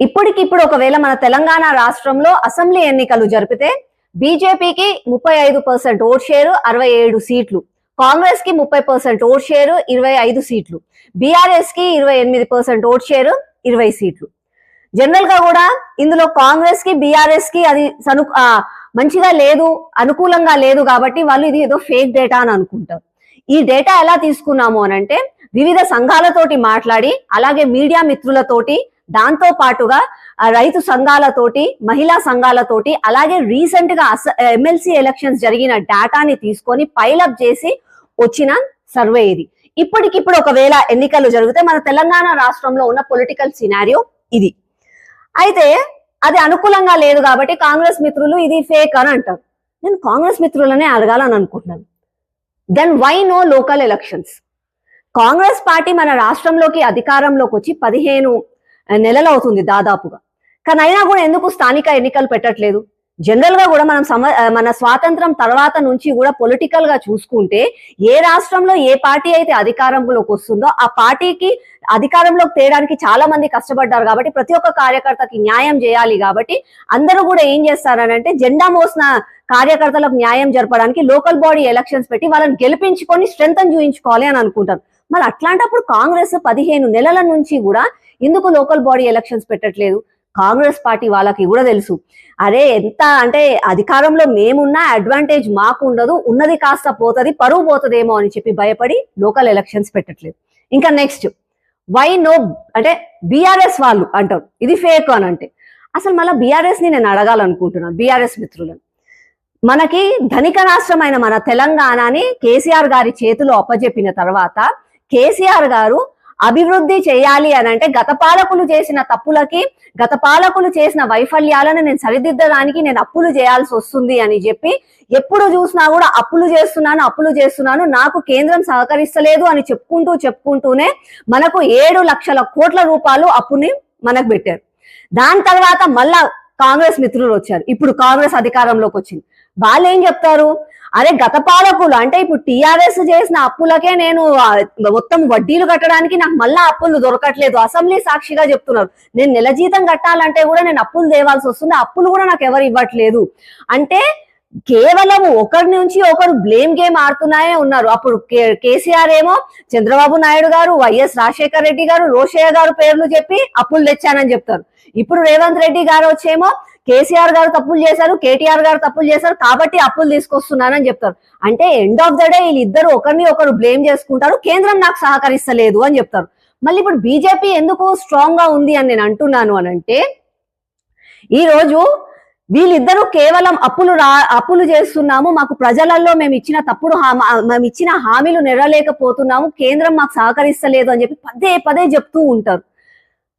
ఇప్పటికిప్పుడు ఒకవేళ మన తెలంగాణ రాష్ట్రంలో అసెంబ్లీ ఎన్నికలు జరిపితే బీజేపీకి ముప్పై ఐదు పర్సెంట్ ఓట్ షేరు అరవై ఏడు సీట్లు. కాంగ్రెస్కి ముప్పై పర్సెంట్ ఓట్ షేరు ఇరవై ఐదు సీట్లు. బీఆర్ఎస్కి ఇరవై ఎనిమిది పర్సెంట్ ఓట్ షేరు ఇరవై సీట్లు. జనరల్గా కూడా ఇందులో కాంగ్రెస్కి బీఆర్ఎస్కి అది సను ఆ, మంచిగా లేదు అనుకూలంగా లేదు కాబట్టి వాళ్ళు ఇది ఏదో ఫేక్ డేటా అని అనుకుంటారు. ఈ డేటా ఎలా తీసుకున్నాము అని అంటే వివిధ సంఘాలతోటి మాట్లాడి అలాగే మీడియా మిత్రులతోటి దాంతో పాటుగా రైతు సంఘాలతోటి మహిళా సంఘాలతోటి అలాగే రీసెంట్గా ఎమ్మెల్సీ ఎలక్షన్స్ జరిగిన డేటాని తీసుకొని పైలప్ చేసి వచ్చిన సర్వే ఇది. ఇప్పటికిప్పుడు ఒకవేళ ఎన్నికలు జరిగితే మన తెలంగాణ రాష్ట్రంలో ఉన్న పొలిటికల్ సినారియో ఇది. అయితే అది అనుకూలంగా లేదు కాబట్టి కాంగ్రెస్ మిత్రులు ఇది ఫేక్ అని అంటారు. నేను కాంగ్రెస్ మిత్రులనే అడగాలని అనుకుంటున్నాను. Then why no local elections Congress party మన రాష్ట్రంలోకి అధికారంలోకి వచ్చి పదిహేను నెలలు అవుతుంది దాదాపుగా. కానీ అయినా కూడా ఎందుకు స్థానిక ఎన్నికలు పెట్టట్లేదు? జనరల్గా కూడా మనం సమ మన స్వాతంత్రం తర్వాత నుంచి కూడా పొలిటికల్గా చూసుకుంటే ఏ రాష్ట్రంలో ఏ పార్టీ అయితే అధికారంలోకి వస్తుందో ఆ పార్టీకి అధికారంలోకి తేయడానికి చాలా మంది కష్టపడ్డారు కాబట్టి ప్రతి ఒక్క కార్యకర్తకి న్యాయం చేయాలి కాబట్టి అందరూ కూడా ఏం చేస్తారనంటే జెండా మోసిన కార్యకర్తలకు న్యాయం జరపడానికి లోకల్ బాడీ ఎలక్షన్స్ పెట్టి వాళ్ళని గెలిపించుకొని స్ట్రెంగ్ చూయించుకోవాలి అని అనుకుంటారు. మరి అట్లాంటప్పుడు కాంగ్రెస్ పదిహేను నెలల నుంచి కూడా ఎందుకు లోకల్ బాడీ ఎలక్షన్స్ పెట్టట్లేదు. కాంగ్రెస్ పార్టీ వాళ్ళకి కూడా తెలుసు. అరే ఎంత అంటే అధికారంలో మేమున్నా అడ్వాంటేజ్ మాకు ఉండదు ఉన్నది కాస్త పోతుంది పరువు పోతుందేమో అని చెప్పి భయపడి లోకల్ ఎలక్షన్స్ పెట్టట్లేదు. ఇంకా నెక్స్ట్ వై నో అంటే బీఆర్ఎస్ వాళ్ళు అంటారు. ఇది ఫేక్ అని అంటే. అసలు మళ్ళీ బీఆర్ఎస్ని నేను అడగాలనుకుంటున్నాను బీఆర్ఎస్ మిత్రులను. మనకి ధనిక రాష్ట్రమైన మన తెలంగాణని కేసీఆర్ గారి చేతిలో అప్పజెప్పిన తర్వాత కేసీఆర్ గారు అభివృద్ధి చేయాలి అని అంటే గత పాలకులు చేసిన తప్పులకి గత పాలకులు చేసిన వైఫల్యాలను నేను సరిదిద్దడానికి నేను అప్పులు చేయాల్సి వస్తుంది అని చెప్పి ఎప్పుడు చూసినా కూడా అప్పులు చేస్తున్నాను అప్పులు చేస్తున్నాను నాకు కేంద్రం సహకరిస్తలేదు అని చెప్పుకుంటూ చెప్పుకుంటూనే మనకు ఏడు లక్షల కోట్ల రూపాయలు అప్పుని మనకు పెట్టారు. దాని తర్వాత మళ్ళా కాంగ్రెస్ మిత్రులు వచ్చారు. ఇప్పుడు కాంగ్రెస్ అధికారంలోకి వచ్చింది. వాళ్ళు ఏం చెప్తారు? అరే గత పాలకులు అంటే ఇప్పుడు టిఆర్ఎస్ చేసిన అప్పులకే నేను మొత్తం వడ్డీలు కట్టడానికి నాకు మళ్ళా అప్పులు దొరకట్లేదు. అసెంబ్లీ సాక్షిగా చెప్తున్నారు. నేను నెల జీతం కట్టాలంటే కూడా నేను అప్పులు తేవాల్సి వస్తుంది. అప్పులు కూడా నాకు ఎవరు ఇవ్వట్లేదు. అంటే కేవలం ఒకరి నుంచి ఒకరు బ్లేమ్ గేమ్ ఆడుతున్నాయే ఉన్నారు. అప్పుడు కే- కేసీఆర్ ఏమో చంద్రబాబు నాయుడు గారు వైఎస్ రాజశేఖర రెడ్డి గారు రోషయ్య గారు పేర్లు చెప్పి అప్పులు తెచ్చానని చెప్తారు. ఇప్పుడు రేవంత్ రెడ్డి గారు వచ్చేమో కేసీఆర్ గారు తప్పులు చేశారు కేటీఆర్ గారు తప్పులు చేశారు కాబట్టి అప్పులు తీసుకొస్తున్నానని చెప్తారు. అంటే ఎండ్ ఆఫ్ ద డే వీళ్ళిద్దరు ఒకరిని ఒకరు బ్లేమ్ చేసుకుంటారు కేంద్రం నాకు సహకరిస్తలేదు అని చెప్తారు. మళ్ళీ ఇప్పుడు బీజేపీ ఎందుకు స్ట్రాంగ్గా ఉంది అని నేను అంటున్నాను అని అంటే ఈ రోజు వీళ్ళిద్దరూ కేవలం అప్పులు రా అప్పులు చేస్తున్నాము మాకు ప్రజలలో మేము ఇచ్చిన తప్పుడు హామీ మేము ఇచ్చిన హామీలు నెరలేకపోతున్నాము కేంద్రం మాకు సహకరిస్తలేదు అని చెప్పి పదే పదే చెప్తూ ఉంటారు.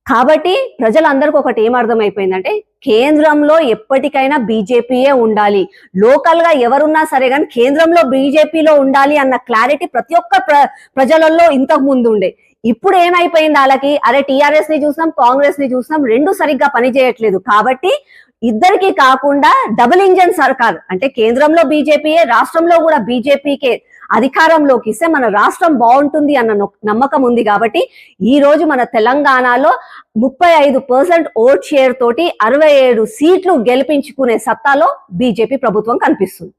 కాబట్టి ప్రజలందరికీ ఒకటి ఏం అర్థమైపోయిందంటే కేంద్రంలో ఎప్పటికైనా బీజేపీయే ఉండాలి. లోకల్గా ఎవరున్నా సరే కానీ కేంద్రంలో బీజేపీలో ఉండాలి అన్న క్లారిటీ ప్రతి ఒక్క ప్ర ప్రజలలో ఇంతకు ముందు ఉండే. ఇప్పుడు ఏమైపోయింది వాళ్ళకి? అరే టీఆర్ఎస్ని చూసినాం కాంగ్రెస్ని చూసినాం రెండు సరిగ్గా పనిచేయట్లేదు. కాబట్టి ఇద్దరికి కాకుండా డబుల్ ఇంజన్ సర్కార్ అంటే కేంద్రంలో బీజేపీయే రాష్ట్రంలో కూడా బీజేపీకే అధికారంలోకి ఇస్తే మన రాష్ట్రం బాగుంటుంది అన్న నమ్మకం ఉంది కాబట్టి ఈ రోజు మన తెలంగాణలో ముప్పై ఐదు పర్సెంట్ ఓట్ షేర్ తోటి అరవై ఏడు సీట్లు గెలిపించుకునే సత్తాలో బీజేపీ ప్రభుత్వం కనిపిస్తుంది.